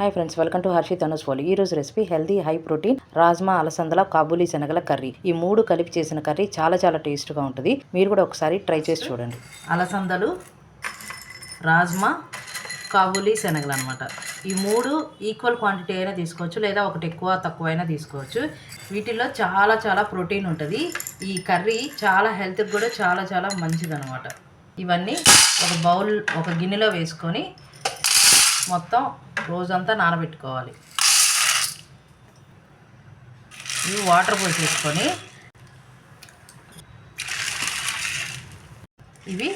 Hi friends welcome to Harshi Tanus pole ఈ రోజు recipe healthy high protein rajma అలసందల Kabuli శనగల curry. ఈ మూడు కలిపి చేసిన కర్రీ చాలా చాలా టేస్ట్గా ఉంటుంది. మీరు కూడా ఒకసారి ట్రై చేసి చూడండి. అలసందలు రాజ్మా కాబూలీ శనగలు అనమాట ఈ మూడు ఈక్వల్ క్వాంటిటీ అయినా తీసుకోవచ్చు లేదా ఒకటి ఎక్కువ తక్కువ అయినా తీసుకోవచ్చు. వీటిల్లో చాలా చాలా ప్రోటీన్ ఉంటుంది. ఈ కర్రీ చాలా హెల్త్కి కూడా చాలా చాలా మంచిదనమాట ఇవన్నీ ఒక బౌల్ ఒక గిన్నెలో వేసుకొని మొత్తం రోజంతా నానబెట్టుకోవాలి. ఇవి వాటర్ పోసేసుకొని ఇవి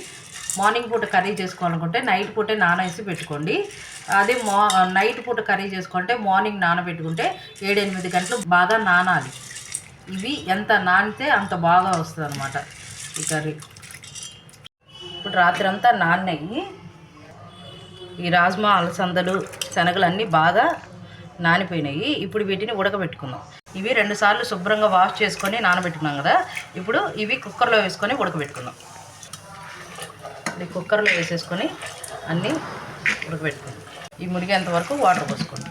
మార్నింగ్ పూట కర్రీ చేసుకోవాలనుకుంటే నైట్ పూటే నానేసి పెట్టుకోండి. అదే మా నైట్ పూట కర్రీ చేసుకుంటే మార్నింగ్ నానబెట్టుకుంటే ఏడెనిమిది గంటలు బాగా నానాలి. ఇవి ఎంత నానితే అంత బాగా వస్తుంది అనమాట ఈ కర్రీ. ఇప్పుడు రాత్రి అంతా నాన్నయ్యి ఈ రాజ్మా అలసందలు శనగలు అన్నీ బాగా నానిపోయినాయి. ఇప్పుడు వీటిని ఉడకబెట్టుకుందాం. ఇవి రెండుసార్లు శుభ్రంగా వాష్ చేసుకొని నానబెట్టుకున్నాం కదా. ఇప్పుడు ఇవి కుక్కర్లో వేసుకొని ఉడకబెట్టుకుందాం. ఇది కుక్కర్లో వేసేసుకొని అన్నీ ఉడకబెట్టుకుందాం. ఈ మునిగేంత వరకు వాటర్ పోసుకోండి.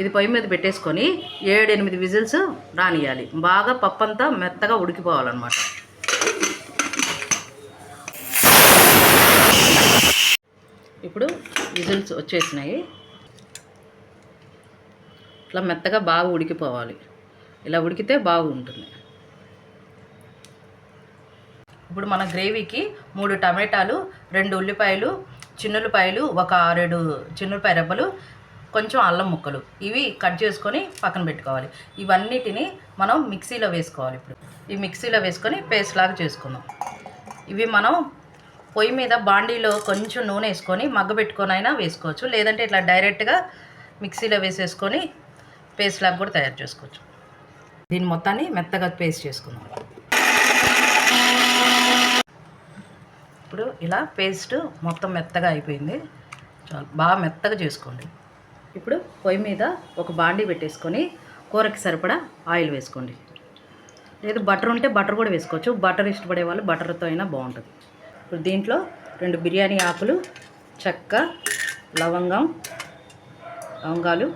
ఇది పొయ్యి మీద పెట్టేసుకొని ఏడు ఎనిమిది విజిల్స్ రానియాలి. బాగా పప్పు అంతా మెత్తగా ఉడికిపోవాలన్నమాట. ఇప్పుడు విజిల్స్ వచ్చేసినాయి. ఇట్లా మెత్తగా బాగా ఉడికిపోవాలి. ఇలా ఉడికితే బాగుంటుంది. ఇప్పుడు మన గ్రేవీకి మూడు టమాటాలు రెండు ఉల్లిపాయలు చిన్నులపాయలు ఒక ఆరేడు చిన్నులపాయ రెబ్బలు కొంచెం అల్లం ముక్కలు. ఇవి కట్ చేసుకొని పక్కన పెట్టుకోవాలి. ఇవన్నిటిని మనం మిక్సీలో వేసుకోవాలి ఇప్పుడు. ఈ మిక్సీలో వేసుకొని పేస్ట్ లాగా చేసుకుందాం. ఇవి మనం పొయ్యి మీద బాండీలో కొంచెం నూనె వేసుకొని మగ్గబెట్టుకొని అయినా వేసుకోవచ్చు. లేదంటే ఇట్లా డైరెక్ట్గా మిక్సీలో వేసేసుకొని పేస్ట్ లాగా కూడా తయారు చేసుకోవచ్చు. దీని మొత్తాన్ని మెత్తగా పేస్ట్ చేసుకుందాం. ఇప్పుడు ఇలా పేస్ట్ మొత్తం మెత్తగా అయిపోయింది. చాలు బాగా మెత్తగా చేసుకోండి. ఇప్పుడు పొయ్యి మీద ఒక బాండీ పెట్టేసుకొని కూరకి సరిపడా ఆయిల్ వేసుకోండి. లేదు బటర్ ఉంటే బటర్ కూడా వేసుకోవచ్చు. బటర్ ఇష్టపడే వాళ్ళు బటర్తో అయినా బాగుంటుంది. ఇప్పుడు దీంట్లో రెండు బిర్యానీ ఆకులు చెక్క లవంగం లవంగాలు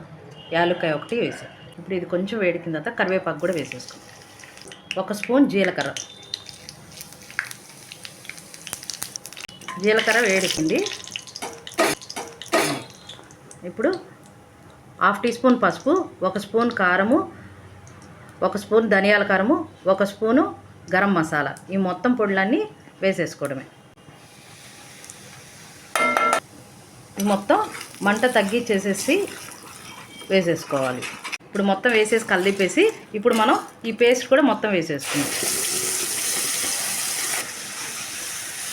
యాలక్కాయ ఒకటి వేసాం. ఇప్పుడు ఇది కొంచెం వేడికిన తర్వాత కరివేపాకు కూడా వేసేసుకోండి ఒక స్పూన్ జీలకర్ర. జీలకర్ర వేడికింది ఇప్పుడు హాఫ్ టీ స్పూన్ పసుపు ఒక స్పూన్ కారము ఒక స్పూన్ ధనియాల కారము ఒక స్పూను గరం మసాలా. ఈ మొత్తం పొడులన్నీ వేసేసుకోవడమే ఈ మొత్తం మంట తగ్గించేసేసి వేసేసుకోవాలి. ఇప్పుడు మొత్తం వేసేసి కలిపేసి ఇప్పుడు మనం ఈ పేస్ట్ కూడా మొత్తం వేసేసుకుందాం.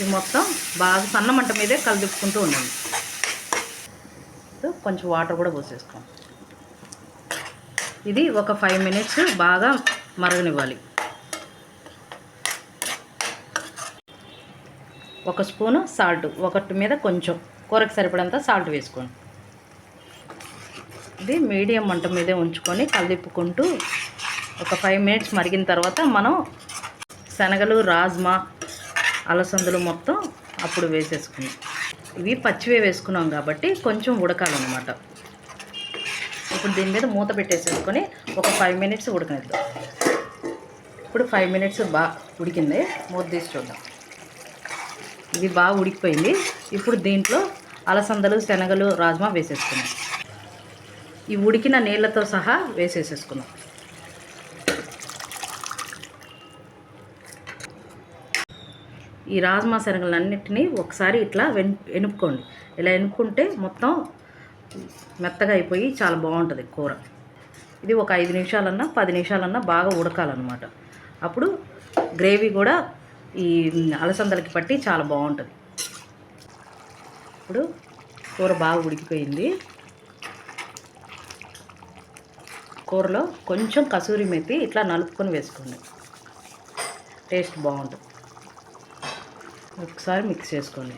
ఇది మొత్తం బాగా సన్న మంట మీదే కలిదిప్పుకుంటూ ఉండండి. కొంచెం వాటర్ కూడా పోసేసుకోండి. ఇది ఒక ఫైవ్ మినిట్స్ బాగా మరగనివ్వాలి. ఒక స్పూను సాల్ట్ ఒకటి మీద కొంచెం కూరకు సరిపడంత సాల్ట్ వేసుకోండి. ఇది మీడియం మంట మీదే ఉంచుకొని కలిదిప్పుకుంటూ ఒక ఫైవ్ మినిట్స్ మరిగిన తర్వాత మనం శనగలు రాజ్మా అలసందులు మొత్తం అప్పుడు వేసేసుకున్నాం ఇవి పచ్చివే వేసుకున్నాం కాబట్టి కొంచెం ఉడకాలన్నమాట. ఇప్పుడు దీని మీద మూత పెట్టేసేసుకొని ఒక ఫైవ్ మినిట్స్ ఉడకనిద్దాం. ఇప్పుడు ఫైవ్ మినిట్స్ బాగా ఉడికింది. మూత తీసి చూద్దాం. ఇది బాగా ఉడికిపోయింది. ఇప్పుడు దీంట్లో అలసందలు శనగలు రాజ్మా వేసేసుకున్నాం ఈ ఉడికిన నీళ్ళతో సహా వేసేసేసుకున్నాం ఈ రాజ్మా శనగలన్నిటినీ ఒకసారి ఇట్లా వెన్ ఎనుపుకోండి ఇలా ఎనుపుకుంటే మొత్తం మెత్తగా అయిపోయి చాలా బాగుంటుంది కూర. ఇది ఒక ఐదు నిమిషాలన్నా పది నిమిషాలన్నా బాగా ఉడకాలన్నమాట. అప్పుడు గ్రేవీ కూడా ఈ అలసందలకి పట్టి చాలా బాగుంటుంది. ఇప్పుడు కూర బాగా ఉడికిపోయింది. కూరలో కొంచెం కసూరి మెత్తి ఇట్లా నలుపుకొని వేసుకోండి. టేస్ట్ బాగుంటుంది. ఒకసారి మిక్స్ చేసుకోండి.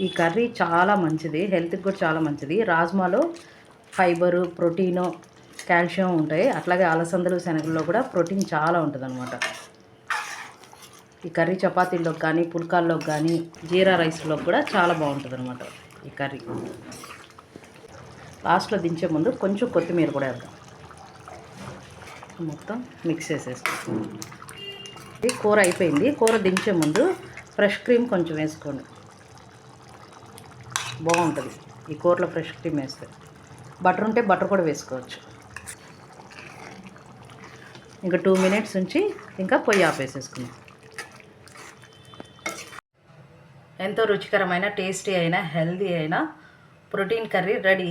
ఈ కర్రీ చాలా మంచిది హెల్త్కి కూడా చాలా మంచిది. రాజ్మాలో ఫైబరు ప్రోటీను కాల్షియం ఉంటాయి. అట్లాగే అలసందలు శనగల్లో కూడా ప్రోటీన్ చాలా ఉంటుంది ఈ కర్రీ చపాతీల్లోకి కానీ పుల్కాల్లోకి కానీ జీరా రైస్లోకి కూడా చాలా బాగుంటుంది అనమాట ఈ కర్రీ. లాస్ట్లో దించే ముందు కొంచెం కొత్తిమీర కూడా వేద్దాం. మొత్తం మిక్స్ చేసేసుకో ఇది కూర అయిపోయింది. కూర దించే ముందు ఫ్రెష్ క్రీమ్ కొంచెం వేసుకోండి. బాగుంటుంది. ఈ కూరలో ఫ్రెష్ క్రీమ్ వేస్తే. బటర్ ఉంటే బటర్ కూడా వేసుకోవచ్చు. ఇంకా టూ మినిట్స్ ఉంచి ఇంకా పొయ్యి ఆపేసేసుకుందాం. ఎంతో రుచికరమైన టేస్టీ అయిన హెల్దీ అయిన ప్రోటీన్ కర్రీ రెడీ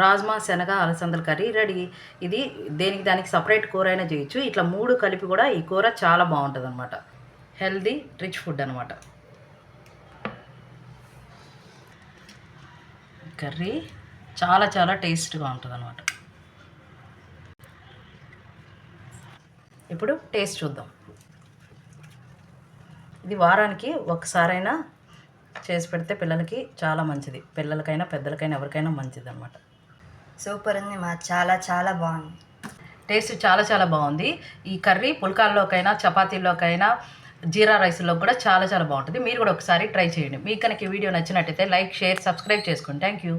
రాజ్మా శనగ అలసందల కర్రీ రెడీ ఇది దేనికి దానికి సపరేట్ కూర అయినా చేయొచ్చు. ఇట్లా మూడు కలిపి కూడా ఈ కూర చాలా బాగుంటుంది అనమాట హెల్దీ రిచ్ ఫుడ్ అనమాట కర్రీ చాలా చాలా టేస్ట్గా ఉంటుంది అనమాట ఇప్పుడు టేస్ట్ చూద్దాం. ఇది వారానికి ఒకసారైనా చేసి పెడితే పిల్లలకి చాలా మంచిది. పిల్లలకైనా పెద్దలకైనా ఎవరికైనా మంచిది అనమాట సూపర్ ఉంది మా. చాలా చాలా బాగుంది. టేస్ట్ చాలా చాలా బాగుంది. ఈ కర్రీ పుల్కాల్లోకైనా చపాతీల్లోకైనా జీరా రైస్లో కూడా చాలా చాలా బాగుంటుంది. మీరు కూడా ఒకసారి ట్రై చేయండి. మీకు కనుక ఈ వీడియో నచ్చినట్టయితే లైక్ షేర్ సబ్స్క్రైబ్ చేసుకోండి థ్యాంక్ యూ.